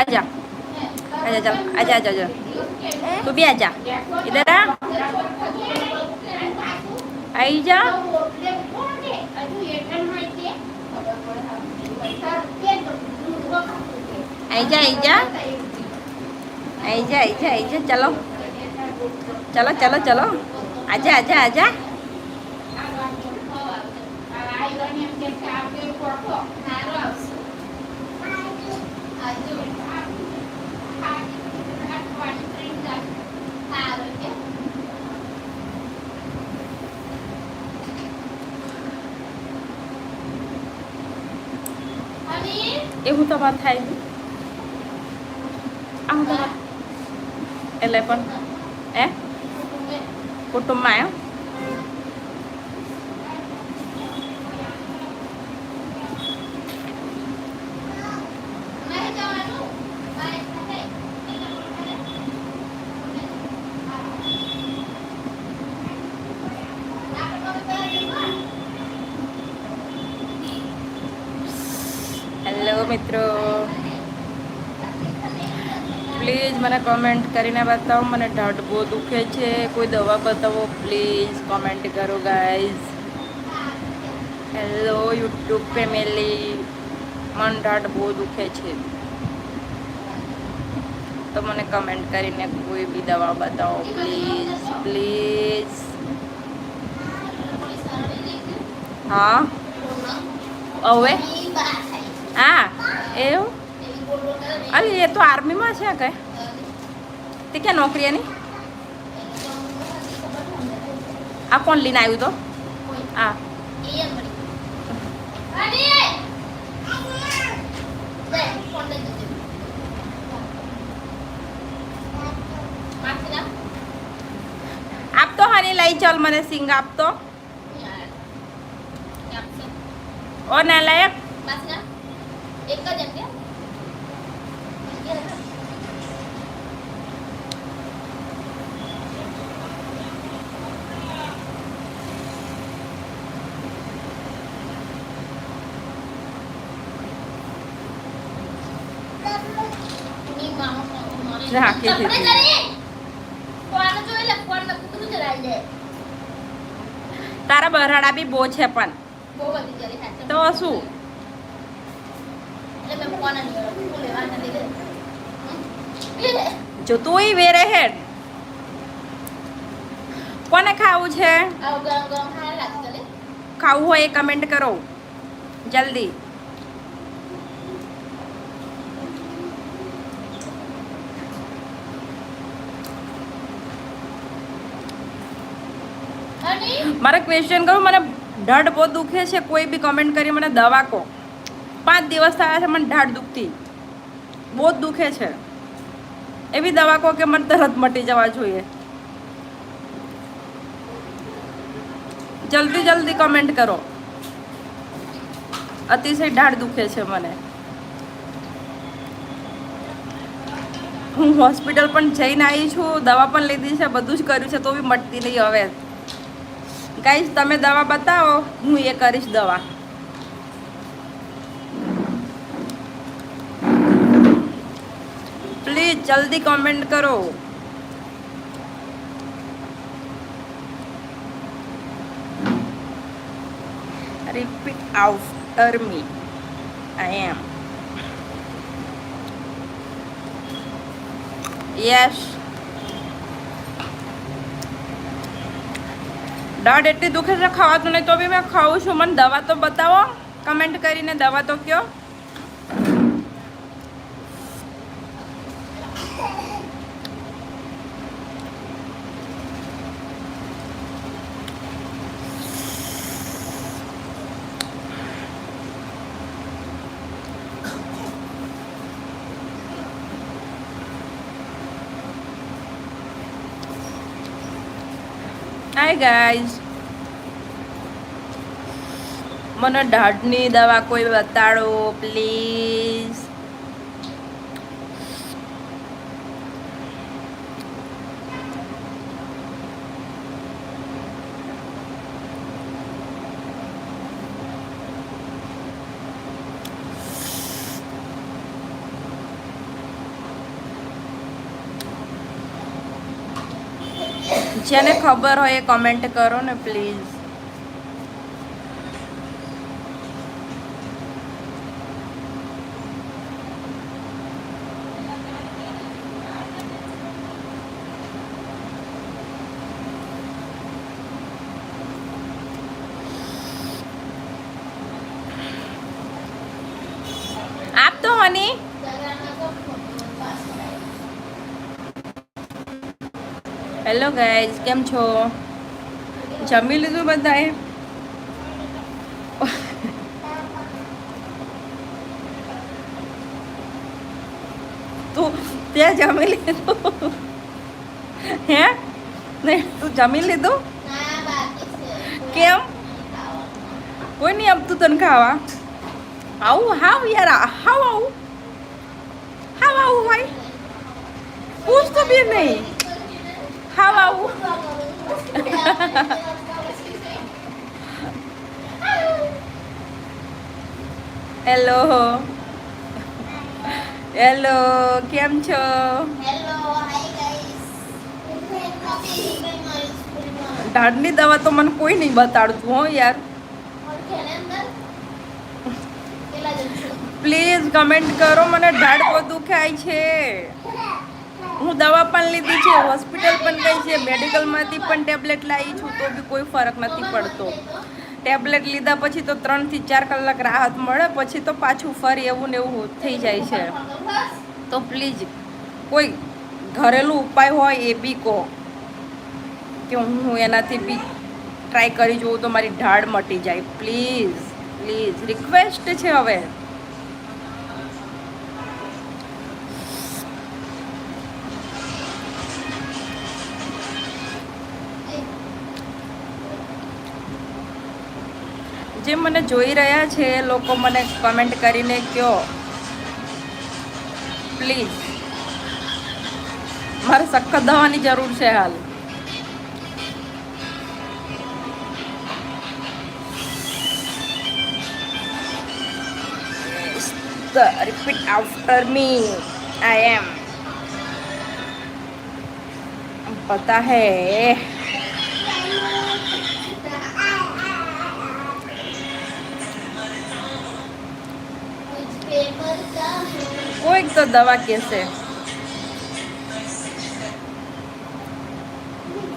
आजा आजा चल आजा आजा आजा तू भी आजा इधर आ आई जा आई जा आई जा आई जा आई जा आई जा चलो चलो चलो चलो आजा आजा आजा એવું તો વાત થાય છે આમ તો વાત એટલે પણ એ કુટુંબમાં આવ્યો હેલો મિત્રો? પ્લીઝ મને કોમેન્ટ કરીને બતાવો. મને ઢાઢ બહુ દુખે છે. કોઈ દવા બતાવો પ્લીઝ કોમેન્ટ કરો ગાઈઝ હેલો યુટ્યુબ ફેમિલી મન ઢાઢ બહુ દુખે છે. તો મને કમેન્ટ કરીને કોઈ બી દવા બતાવો પ્લીઝ પ્લીઝ હા? હવે? હા. એવું? અરે એ તો આર્મીમાં છે કે? તે ક્યાં નોકરી એની? આ કોણ લઈને આવ્યું તો? હા. આપતો હની લઈ ચાલ મને સિંગ આપતો. ઓ ના લાયક? જ એમ કે ની મામો મારે હા, કે છે, કપડે કે. કરી ફોન જોઈ લે ફોન માં કુકડું ચલાવી દે તારા બરાડા બી બહુ છે પણ બહુ બધી જરી હાથ તો શું જો તુંય વેરે હેડ કોને ખાવું છે? ખાવા હોય એ કમેન્ટ કરો. જલ્દી. મારે ક્વેશ્ચન કરું મને ઢડ બહુ દુખે છે કોઈ બી કમેન્ટ કરી મને દવા કહો. પાંચ દિવસ થયા છે, મને ઢાઢ દુખતી. બહુ જ દુખે છે. એવી દવા કહો કે મને તરત મટી જવા જોઈએ. જલ્દી જલ્દી કમેન્ટ કરો. અતિશય ઢાઢ દુખે છે મને. હું હોસ્પિટલ પણ જઈને આવી છું, દવા પણ લીધી છે, બધું જ કર્યું છે, તો બી મટતી નહીં હવે. કાંઈ તમે દવા બતાવો, હું એ કરીશ દવા. પ્લીઝ જલ્દી કોમેન્ટ કરો repeat after me I am yes દાઢ એટલી દુખે છે ખાવાતું નહીં, તો બી મેં ખાઉં છું. મને દવા તો બતાવો. કમેન્ટ કરીને દવા તો કયો. હાય ગાઈઝ મને દાઢની દવા કોઈ બતાડો પ્લીઝ જેને ખબર હોય એ કમેન્ટ કરો ને પ્લીઝ આપ તો હની? હેલો ગાઈઝ કેમ છો? જમી લીધું બધાએ? તું ત્યાં જમી લીધું? હે? નહીં, તું જમી લીધું? કેમ? કોઈ નહીં આપતું તને ખાવા. આવું, હાવ યાર, હાવ આવું. હાવ આવું ભાઈ પૂછ બી નહીં. હાવ આવું હેલો હેલો કેમ છો? ઢાડની દવા તો મને કોઈ નહીં બતાડતું હો યાર. પ્લીઝ કમેન્ટ કરો મને દાઢ બહુ દુખાય છે. હું દવા પણ લીધી છે, હોસ્પિટલ પણ ગઈ છે, મેડિકલમાંથી પણ ટેબ્લેટ લાવી છું, તો બી કોઈ ફરક નથી પડતો. ટેબ્લેટ લીધા પછી તો ત્રણથી ચાર કલાક રાહત મળે, પછી તો પાછું ફરી એવું ને એવું થઈ જાય છે. તો પ્લીઝ, કોઈ ઘરેલું ઉપાય હોય એ બી કહો. કે હું એનાથી બી ટ્રાય કરી જોઉં તો મારી ઢાળ મટી જાય. પ્લીઝ પ્લીઝ, રિક્વેસ્ટ છે હવે. જે મને જોઈ રહ્યા છે, એ લોકો મને કમેન્ટ કરીને કહો પ્લીઝ મારે સખત દવાની જરૂર છે હાલ. રિપીટ આફ્ટર મી આઈ એમ પતા पता કોઈક તો દવા કહેશે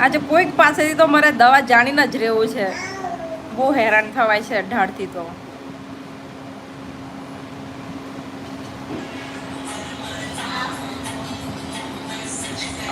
આજે કોઈક પાસેથી તો મારે દવા જાણીને જ રહેવું છે. બહુ હેરાન થવાય છે ઢાળથી તો.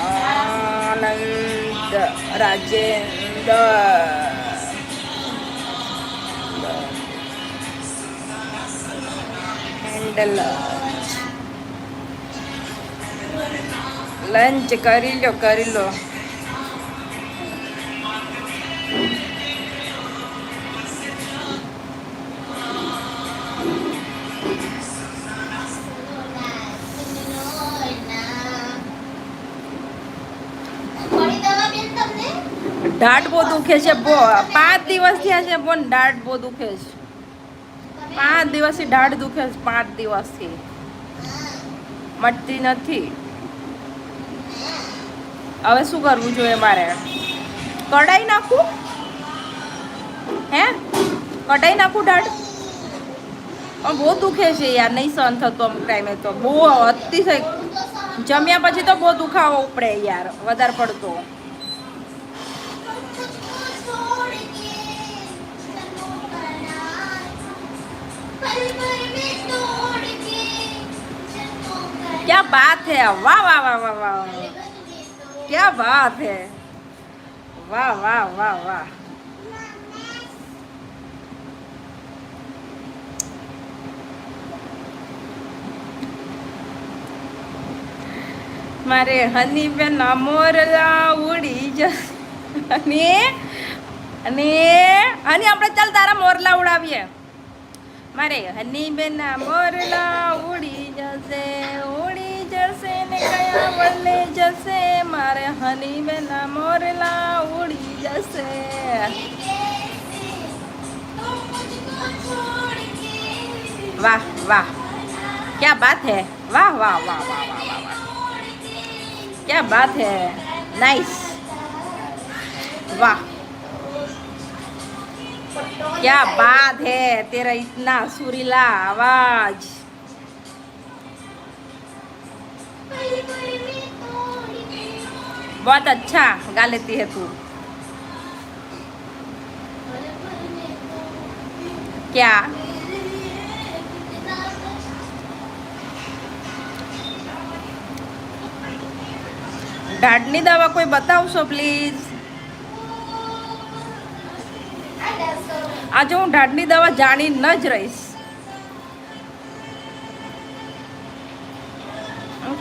આનંદ રાજેન્દ્ર. હેન્ડલ લંચ કરી લો કરી લો દાઢ બહુ દુખે છે પાંચ દિવસ થયા છે પણ દાઢ બહુ દુખે છે. પાંચ દિવસથી દાઢ દુખે છે, પાંચ દિવસથી. મટતી નથી. હવે શું કરવું જોઈએ મારે? કઢાઈ નાખું? હે? કઢાઈ નાખું દાઢ બહુ દુખે છે યાર, નહીં સહન થતું અમુક ટાઈમે તો. બહુ અતિશય. જમ્યા પછી તો બહુ દુખાવો ઉપડે યાર, વધારે પડતો. बात है वाह वाह वाह वाह वाह क्या बात है वाह वाह वाह वाह મારે હની બેન મોરલા ઉડી જશે અને અને હની આપણે ચાલ તારા મોરલા ઉડાવીએ મારે હની બેન મોરલા ઉડી જશે गया वल्ले जैसे, मारे हनी बेला मोरला उड़ी जैसे। वाह वाह, क्या बात है। वाह वाह वाह वाह वाह वाह वाह। क्या बात है। नाइस वाह। क्या बात है, तेरा इतना सुरीला आवाज़। बहुत अच्छा गा लेती है तू क्या દાઢની દવા કોઈ બતાવશો પ્લીઝ આજે હું દાઢની દવા જાણી ન જ રહીશ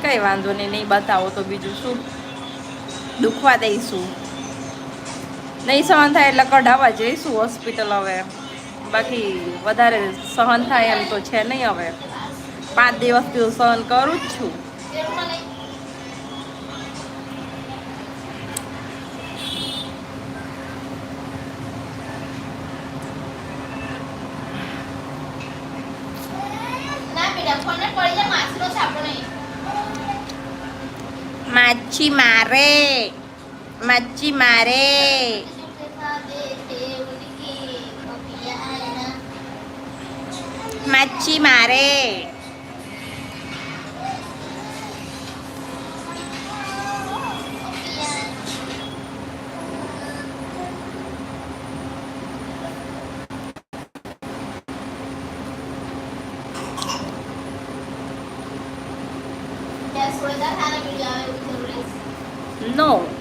કઈ વાંધો નહીં નહીં બતાવો તો બીજું શું દુખવા દઈશું. નહીં સહન થાય એટલે કઢાવવા જઈશું હોસ્પિટલ હવે. બાકી વધારે સહન થાય એમ તો છે નહીં હવે. પાંચ દિવસથી હું સહન કરું જ છું. ના બેટા પડી Machimare. Machimare. Machimare. Yes, for that. ના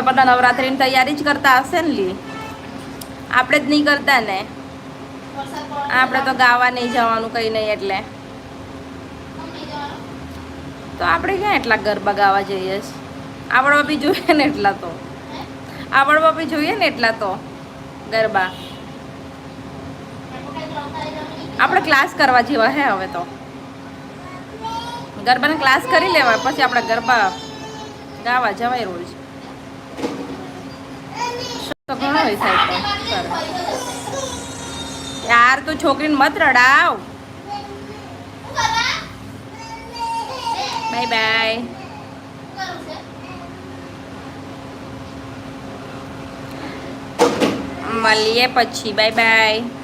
હવે બધા નવરાત્રિની તૈયારી જ કરતા હશે ને લી? આપણે જ નહીં કરતા ને. આપણે તો ગાવા નહીં જવાનું કંઈ નહીં એટલે. તો આપણે ક્યાં એટલા ગરબા ગાવા જઈએ છીએ આવડવા બી જોઈએ ને એટલા તો. આવડવા બી જોઈએ ને એટલા તો. ગરબા. આપણે ક્લાસ કરવા જેવા હે હવે તો. ગરબાને ક્લાસ કરી લેવા પછી આપણે ગરબા ગાવા જવાય રોજ. ઘણો હોય યાર તું છોકરીને મત રડાવ. Bye bye. મળીએ પછી. Bye bye.